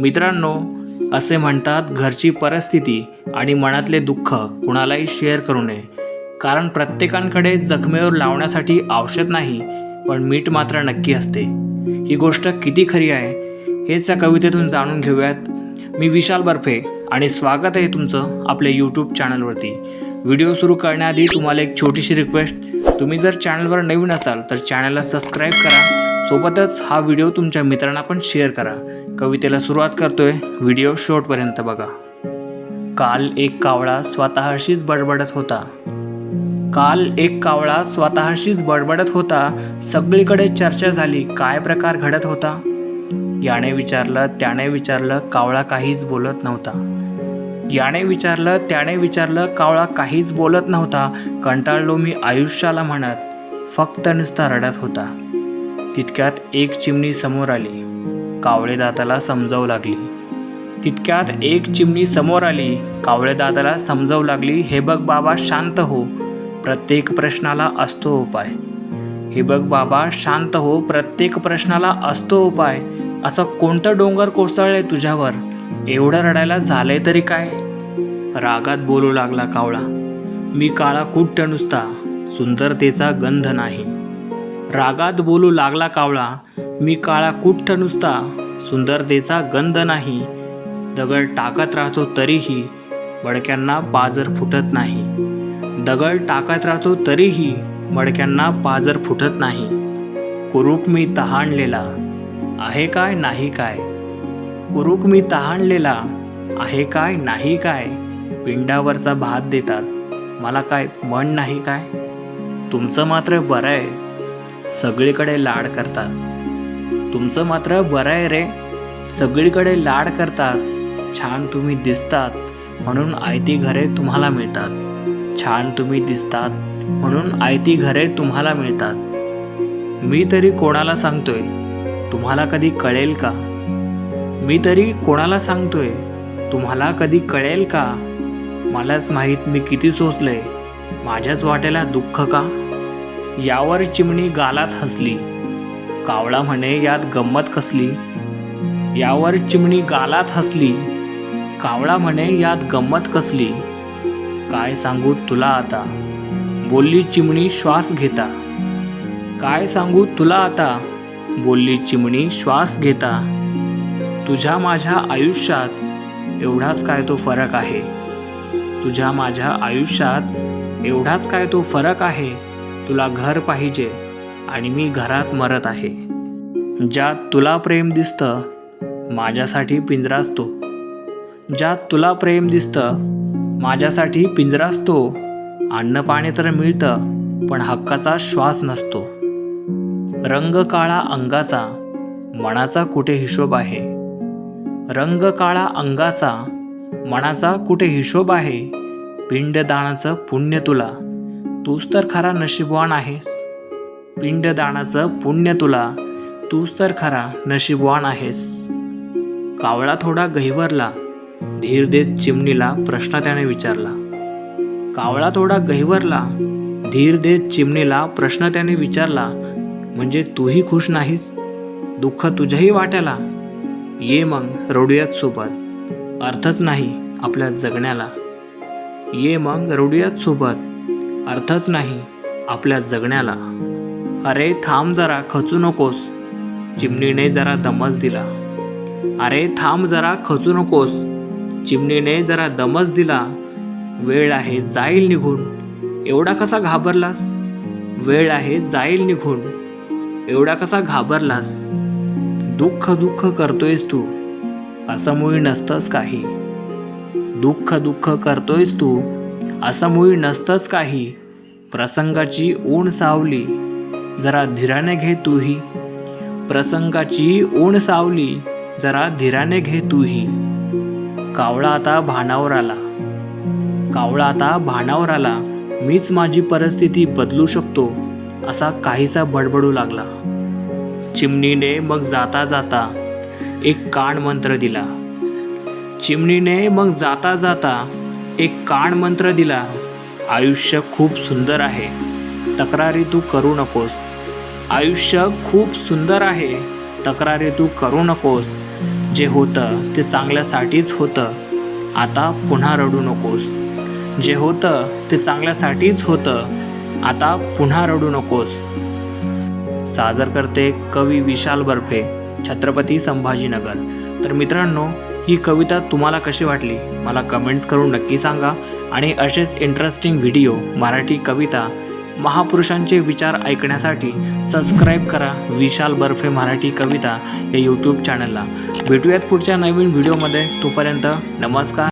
मित्रांनो असे म्हणतात घरची परिस्थिती आणि मनातले दुःख कुणालाही शेअर करू नये. कारण प्रत्येकांकडे जखमेवर लावण्यासाठी औषध नाही पण मीठ मात्र नक्की असते. ही गोष्ट किती खरी आहे हेच या कवितेतून जाणून घेऊयात. मी विशाल बर्फे आणि स्वागत आहे तुमचं आपल्या यूट्यूब चॅनलवरती व्हिडिओ सुरू करण्याआधी तुम्हाला एक छोटीशी रिक्वेस्ट तुम्ही जर चॅनलवर नवीन असाल तर चॅनलला सबस्क्राईब करा. सोबतच हा व्हिडिओ तुमच्या मित्रांना पण शेअर करा. कवितेला सुरुवात करतोय. व्हिडिओ शेवटपर्यंत बघा. काल एक कावळा स्वतःशीच बडबडत होता. काल एक कावळा स्वतःशीच बडबडत होता. सगळीकडे चर्चा झाली काय प्रकार घडत होता? याने विचारलं त्याने विचारलं कावळा काहीच बोलत नव्हता. याने विचारलं त्याने विचारलं कावळा काहीच बोलत नव्हता. कंटाळलो मी आयुष्याला म्हणत फक्त नुसता रडत होता. तितक्यात एक चिमणी समोर आली. कावळे दाताला समजावू लागली. तितक्यात एक चिमणी समोर आली. कावळे दाताला समजावू लागली हे बघ बाबा शांत हो. प्रत्येक प्रश्नाला असतो उपाय. हे बघ बाबा शांत हो. प्रत्येक प्रश्नाला असतो उपाय. असं कोणतं डोंगर कोसळलंय तुझ्यावर? एवढं रडायला झालंय तरी काय? रागात बोलू लागला कावळा. मी काळा कुट्ट नुसता. सुंदरतेचा गंध नाही. रागात बोलू लागला कावळा. मी काळा कुठ्ठ नुसता. सुंदरतेचा गंध नाही. दगड टाकत राहतो तरीही मडक्यांना पाजर फुटत नाही. दगड टाकत राहतो तरीही मडक्यांना पाजर फुटत नाही. कुरूक मी तहानलेला आहे काय नाही काय? कुरूक मी तहानलेला आहे काय नाही काय? पिंडावरचा भात देतात. मला काय मन नाही काय? तुमचं मात्र बरं आहे. सगळीकडे लाड करतात. तुमचं मात्र बरं आहे रे. सगळीकडे लाड करतात. छान तुम्ही दिसतात म्हणून आयती घरे तुम्हाला मिळतात. छान तुम्ही दिसतात म्हणून आयती घरे तुम्हाला मिळतात. मी तरी कोणाला सांगतोय? तुम्हाला कधी कळेल का? मी तरी कोणाला सांगतोय? तुम्हाला कधी कळेल का? मलाच माहीत मी किती सोचलंय माझ्याच वाट्याला दुःख का? यावर चिमणी गालात हसली. कावळा म्हणे यात गंमत कसली? यावर चिमणी गालात हसली. कावळा म्हणे यात गंमत कसली? काय सांगू तुला आता? बोलली चिमणी श्वास घेता. काय सांगू तुला आता? बोलली चिमणी श्वास घेता. तुझ्या माझ्या आयुष्यात एवढाच काय तो फरक आहे? तुझ्या माझ्या आयुष्यात एवढाच काय तो फरक आहे? तुला घर पाहिजे आणि मी घरात मरत आहे. ज्यात तुला प्रेम दिसतं माझ्यासाठी पिंजराच तो. ज्यात तुला प्रेम दिसतं माझ्यासाठी पिंजराच तो. अन्न पाणी तर मिळतं पण हक्काचा श्वास नसतो. रंग काळा अंगाचा मनाचा कुठे हिशोब आहे? रंग काळा अंगाचा मनाचा कुठे हिशोब आहे? पिंडदानाचं पुण्य तुला. तूच तर खरा नशीबवान आहेस. पिंडदानाचं पुण्य तुला तूच तर खरा नशीबवान आहेस. कावळा थोडा गहिवरला धीर देत चिमणीला प्रश्न त्याने विचारला. कावळा थोडा गहिवरला धीर देत चिमणीला प्रश्न त्याने विचारला म्हणजे तूही खुश नाहीस? दुःख तुझ्याही वाट्याला? ये मग रडूयात सोबत. अर्थच नाही आपल्या जगण्याला. ये मग रडूयात सोबत. अर्थच नाही आपल्या जगण्याला. अरे थांब जरा खचू नकोस. चिमणीने जरा दमच दिला. अरे थांब जरा खचू नकोस. चिमणीने जरा दमच दिला. वेळ आहे जाईल निघून. एवढा कसा घाबरलास? वेळ आहे जाईल निघून. एवढा कसा घाबरलास? दुःख दुःख करतोयस तू. असं मुळी नसतंच काही. दुःख दुःख करतोयस तू. असा मुळी नसतंच काही. प्रसंगाची ऊण सावली जरा धीराने घे तूही. प्रसंगाची ऊण सावली जरा धीराने घे तूही. कावळा आता भानावर आला. कावळा आता भानावर आला. मीच माझी परिस्थिती बदलू शकतो असा काहीसा बडबडू लागला. चिमणीने मग जाता जाता एक कान मंत्र दिला. चिमणीने मग जाता जाता एक कान मंत्र दिला आयुष्य खूप सुंदर आहे. तक्रारी तू करू नकोस. आयुष्य खूप सुंदर आहे. तक्रारी तू करू नकोस. जे होतं ते चांगल्यासाठीच होतं. आता पुन्हा रडू नकोस. जे होतं ते चांगल्यासाठीच होतं. आता पुन्हा रडू नकोस. सादर करते कवी विशाल बर्फे छत्रपती संभाजीनगर. तर मित्रांनो ही कविता तुम्हाला कशी वाटली? मला कमेंट्स करून नक्की सांगा. आणि असेच इंटरेस्टिंग व्हिडिओ मराठी कविता महापुरुषांचे विचार ऐकण्यासाठी सबस्क्राईब करा विशाल बर्फे मराठी कविता या यूट्यूब चॅनलला भेटूयात पुढच्या नवीन व्हिडिओमध्ये तोपर्यंत नमस्कार.